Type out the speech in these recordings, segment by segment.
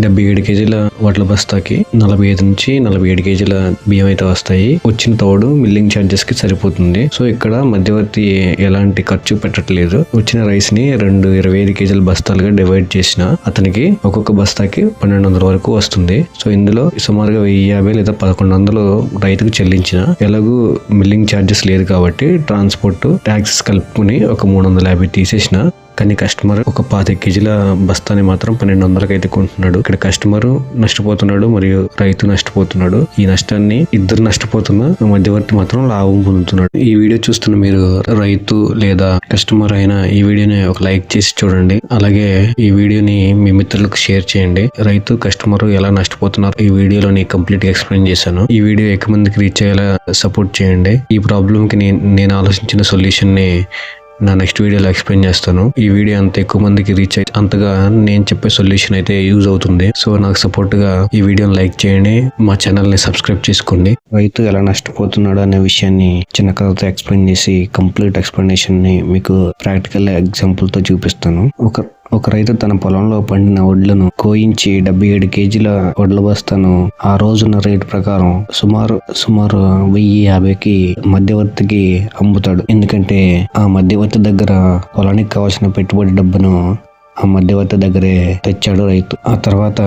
డెబ్బై ఏడు కేజీల వడ్ల బస్తాకి నలభై ఐదు నుంచి నలభై ఏడు కేజీల బియ్యం అయితే వస్తాయి. వచ్చిన తోడు మిల్లింగ్ ఛార్జెస్కి సరిపోతుంది. సో ఇక్కడ మధ్యవర్తి ఎలాంటి ఖర్చు పెట్టట్లేదు. వచ్చిన రైస్ని రెండు ఇరవై ఐదు కేజీల బస్తాలుగా డివైడ్ చేసిన అతనికి ఒక్కొక్క బస్తాకి పన్నెండు వందల వరకు వస్తుంది. సో ఇందులో సుమారుగా వెయ్యి యాభై లేదా పదకొండు వందలు రైతుకు చెల్లించిన ఎలాగూ మిల్లింగ్ ఛార్జెస్ లేదు కాబట్టి ట్రాన్స్పోర్ట్ ట్యాక్సెస్ కలుపుకుని ఒక మూడు వందల యాభై తీసేసిన కానీ కస్టమర్ ఒక పాతి కేజీల బస్తాని మాత్రం పన్నెండు వందలకి అయితే కొంటున్నాడు. ఇక్కడ కస్టమర్ నష్టపోతున్నాడు మరియు రైతు నష్టపోతున్నాడు. ఈ నష్టాన్ని ఇద్దరు నష్టపోతున్న మధ్యవర్తి మాత్రం లాభం పొందుతున్నాడు. ఈ వీడియో చూస్తున్న మీరు రైతు లేదా కస్టమర్ అయినా ఈ వీడియోని ఒక లైక్ చేసి చూడండి. అలాగే ఈ వీడియోని మీ మిత్రులకు షేర్ చేయండి. రైతు కస్టమర్ ఎలా నష్టపోతున్నారు? ఈ వీడియోలోని కంప్లీట్గా ఎక్స్ప్లెయిన్ చేశాను. ఈ వీడియో ఎక్కువ మందికి రీచ్ అయ్యేలా సపోర్ట్ చేయండి. ఈ ప్రాబ్లం కి నేను ఆలోచించిన సొల్యూషన్ నా నెక్స్ట్ వీడియోలో ఎక్స్ప్లెయిన్ చేస్తాను. ఈ వీడియో అంత ఎక్కువ మందికి రీచ్ అయితే అంతగా నేను చెప్పే సొల్యూషన్ అయితే యూజ్ అవుతుంది. సో నాకు సపోర్ట్గా ఈ వీడియోని లైక్ చేయండి. మా ఛానల్ని సబ్స్క్రైబ్ చేసుకోండి. రైతు ఎలా నష్టపోతున్నాడు అనే విషయాన్ని చిన్న కథతో ఎక్స్ప్లెయిన్ చేసి కంప్లీట్ ఎక్స్ప్లెనేషన్ని మీకు ప్రాక్టికల్ ఎగ్జాంపుల్తో చూపిస్తాను. ఒక ఒక రైతు తన పొలంలో పండిన వడ్లను కోయించి డెబ్బై ఏడు కేజీల వడ్ల బస్తాను ఆ రోజున రేటు ప్రకారం సుమారు సుమారు వెయ్యి యాభైకి మధ్యవర్తికి అమ్ముతాడు. ఎందుకంటే ఆ మధ్యవర్తి దగ్గర పొలానికి కావాల్సిన పెట్టుబడి డబ్బును ఆ మధ్యవర్తి దగ్గరే తెచ్చాడు రైతు. ఆ తర్వాత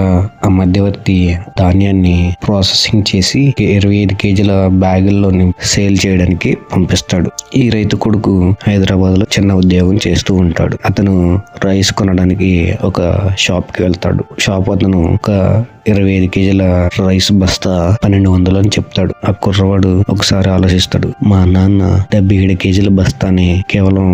ఆ మధ్యవర్తి ధాన్యాన్ని ప్రాసెసింగ్ చేసి ఇరవై ఐదు కేజీల బ్యాగుల్లోని సేల్ చేయడానికి పంపిస్తాడు. ఈ రైతు కొడుకు హైదరాబాద్లో చిన్న ఉద్యోగం చేస్తూ ఉంటాడు. అతను రైస్ కొనడానికి ఒక షాప్కి వెళ్తాడు. షాప్ అతను ఒక ఇరవై ఐదు కేజీల రైస్ బస్తా పన్నెండు వందలు అని చెప్తాడు. ఆ కుర్రవాడు ఒకసారి ఆలోచిస్తాడు. మా నాన్న డెబ్బై ఏడు కేజీల బస్తాని కేవలం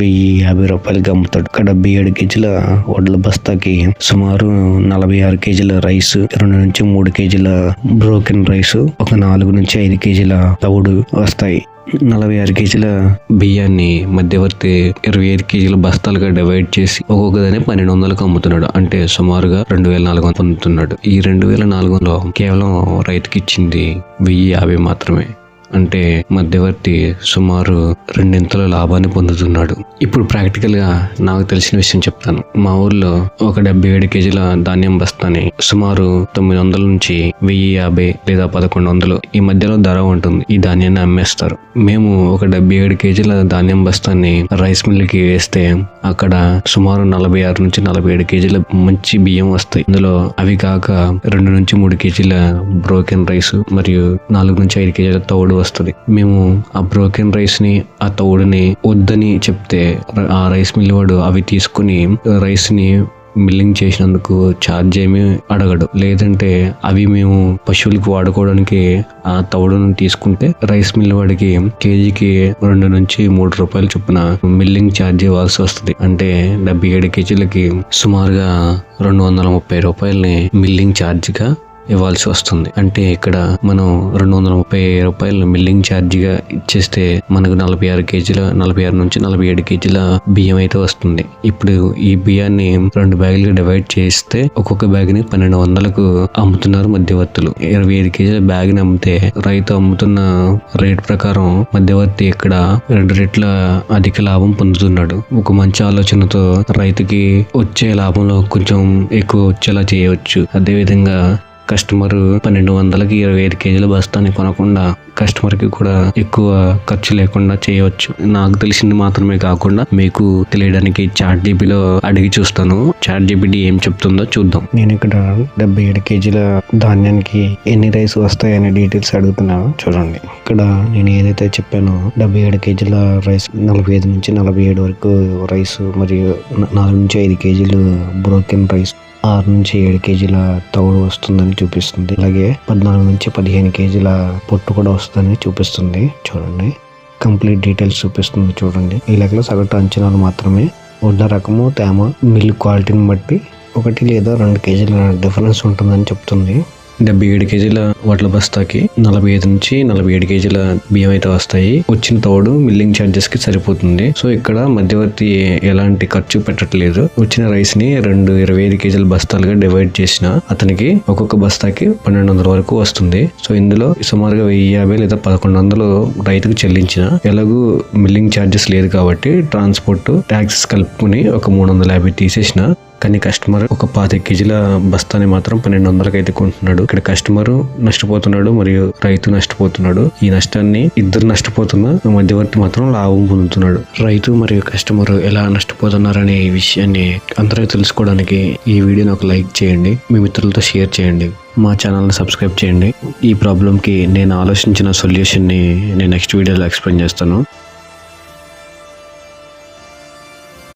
వెయ్యి యాభై రూపాయలకి అమ్ముతాడు. ఒక డెబ్బై ఏడు కేజీల వడ్ల బస్తాకి సుమారు నలభై ఆరు కేజీల రైస్ రెండు నుంచి మూడు కేజీల బ్రోకెన్ రైస్ ఒక నాలుగు నుంచి ఐదు కేజీల తవుడు వస్తాయి. నలభై ఆరు కేజీల బియ్యాన్ని మధ్యవర్తి ఇరవై ఐదు కేజీల బస్తాలుగా డివైడ్ చేసి ఒక్కొక్కదాన్ని పన్నెండు వందలకు అమ్ముతున్నాడు. అంటే సుమారుగా రెండు వేల నాలుగు వందలు పొందుతున్నాడు ఈ రెండు వేల నాలుగు వందలు కేవలం రైతుకి ఇచ్చింది వెయ్యి యాభై మాత్రమే. అంటే మధ్యవర్తి సుమారు రెండింతల లాభాన్ని పొందుతున్నాడు. ఇప్పుడు ప్రాక్టికల్గా నాకు తెలిసిన విషయం చెప్తాను. మా ఊర్లో ఒక డెబ్బై ఏడు కేజీల ధాన్యం బస్తాని సుమారు తొమ్మిది వందల నుంచి వెయ్యి యాభై లేదా పదకొండు వందలు ఈ మధ్యలో ధర ఉంటుంది. ఈ ధాన్యాన్ని అమ్మేస్తారు. మేము ఒక డెబ్బై ఏడు కేజీల ధాన్యం బస్తాన్ని రైస్ మిల్లుకి వేస్తే అక్కడ సుమారు నలభై ఆరు నుంచి నలభై ఏడు కేజీల మంచి బియ్యం వస్తాయి. ఇందులో అవి కాక రెండు నుంచి మూడు కేజీల బ్రోకెన్ రైస్ మరియు నాలుగు నుంచి ఐదు కేజీల తౌడు వస్తుంది. మేము ఆ బ్రోకెన్ రైస్ని ఆ తౌడుని వద్దని చెప్తే ఆ రైస్ మిల్ వాడు అవి తీసుకుని రైస్ని మిల్లింగ్ చేసినందుకు ఛార్జ్ ఏమీ అడగడు. లేదంటే అవి మేము పశువులకు వాడుకోవడానికి ఆ తవుడును తీసుకుంటే రైస్ మిల్ వాడికి కేజీకి రెండు నుంచి మూడు రూపాయలు చొప్పున మిల్లింగ్ ఛార్జ్ ఇవ్వాల్సి వస్తుంది. అంటే డెబ్బై ఏడు కేజీలకి సుమారుగా రెండు వందల ముప్పై రూపాయలని మిల్లింగ్ ఛార్జ్గా ఇవ్వాల్సి వస్తుంది. అంటే ఇక్కడ మనం రెండు వందల ముప్పై రూపాయలు మిల్లింగ్ ఛార్జీగా ఇచ్చేస్తే మనకు నలభై ఆరు కేజీల నలభై ఆరు నుంచి నలభై ఏడు కేజీల బియ్యం అయితే వస్తుంది. ఇప్పుడు ఈ బియ్యాన్ని రెండు బ్యాగులు డివైడ్ చేస్తే ఒక్కొక్క బ్యాగ్ని పన్నెండు వందలకు అమ్ముతున్నారు మధ్యవర్తులు. ఇరవై ఐదు కేజీల బ్యాగ్ని అమ్మితే రైతు అమ్ముతున్న రేట్ ప్రకారం మధ్యవర్తి ఇక్కడ రెండు రెట్ల అధిక లాభం పొందుతున్నాడు. ఒక మంచి ఆలోచనతో రైతుకి వచ్చే లాభంలో కొంచెం ఎక్కువ వచ్చేలా చేయవచ్చు. అదేవిధంగా కస్టమర్ పన్నెండు వందలకి ఇరవై ఐదు కేజీల బస్తాని కొనకుండా కస్టమర్కి కూడా ఎక్కువ ఖర్చు లేకుండా చేయవచ్చు నాకు తెలిసింది మాత్రమే కాకుండా మీకు తెలియడానికి చాట్ జీబీలో అడిగి చూస్తాను. చాట్ జీబీటీ ఏం చెప్తుందో చూద్దాం. నేను ఇక్కడ డెబ్బై ఏడు కేజీల ధాన్యానికి ఎన్ని రైస్ వస్తాయనే డీటెయిల్స్ అడుగుతున్నాను. చూడండి. ఇక్కడ నేను ఏదైతే చెప్పానో డెబ్బై ఏడు కేజీల రైస్ నలభై ఐదు నుంచి నలభై ఏడు వరకు రైస్ మరియు నాలుగు నుంచి ఐదు కేజీలు బ్రోకెన్ రైస్ ఆరు నుంచి ఏడు కేజీల తౌడు వస్తుందని చూపిస్తుంది. అలాగే పద్నాలుగు నుంచి పదిహేను కేజీల పొట్టు కూడా వస్తుందని చూపిస్తుంది. చూడండి. కంప్లీట్ డీటెయిల్స్ చూపిస్తుంది చూడండి. ఈ లెక్కల సగటు అంచనాలు మాత్రమే. ఉన్న రకము తేమ మిల్క్ క్వాలిటీని బట్టి ఒకటి లేదా రెండు కేజీల డిఫరెన్స్ ఉంటుందని చెప్తుంది. డెబ్బై ఏడు కేజీల వడ్ల బస్తాకి నలభై ఐదు నుంచి నలభై ఏడు కేజీల బియ్యం అయితే వస్తాయి. వచ్చిన తోడు మిల్లింగ్ ఛార్జెస్కి సరిపోతుంది. సో ఇక్కడ మధ్యవర్తి ఎలాంటి ఖర్చు పెట్టట్లేదు. వచ్చిన రైస్ని రెండు ఇరవై ఐదు కేజీల బస్తాలుగా డివైడ్ చేసిన అతనికి ఒక్కొక్క బస్తాకి పన్నెండు వందల వరకు వస్తుంది. సో ఇందులో సుమారుగా వెయ్యి యాభై లేదా పదకొండు వందలు రైతుకు చెల్లించిన ఎలాగూ మిల్లింగ్ ఛార్జెస్ లేదు కాబట్టి ట్రాన్స్పోర్ట్ ట్యాక్సెస్ కలుపుకుని ఒక మూడు వందల యాభై తీసేసిన కానీ కస్టమర్ ఒక పాతి కేజీల బస్తాని మాత్రం పన్నెండు వందలకి అయితే కొంటున్నాడు. ఇక్కడ కస్టమర్ నష్టపోతున్నాడు మరియు రైతు నష్టపోతున్నాడు. ఈ నష్టాన్ని ఇద్దరు నష్టపోతున్న మధ్యవర్తి మాత్రం లాభం పొందుతున్నాడు. రైతు మరియు కస్టమర్ ఎలా నష్టపోతున్నారనే ఈ విషయాన్ని అందరూ తెలుసుకోవడానికి ఈ వీడియోని ఒక లైక్ చేయండి. మీ మిత్రులతో షేర్ చేయండి. మా ఛానల్ని సబ్స్క్రైబ్ చేయండి. ఈ ప్రాబ్లంకి నేను ఆలోచించిన సొల్యూషన్ని నేను నెక్స్ట్ వీడియోలో ఎక్స్ప్లెయిన్ చేస్తాను.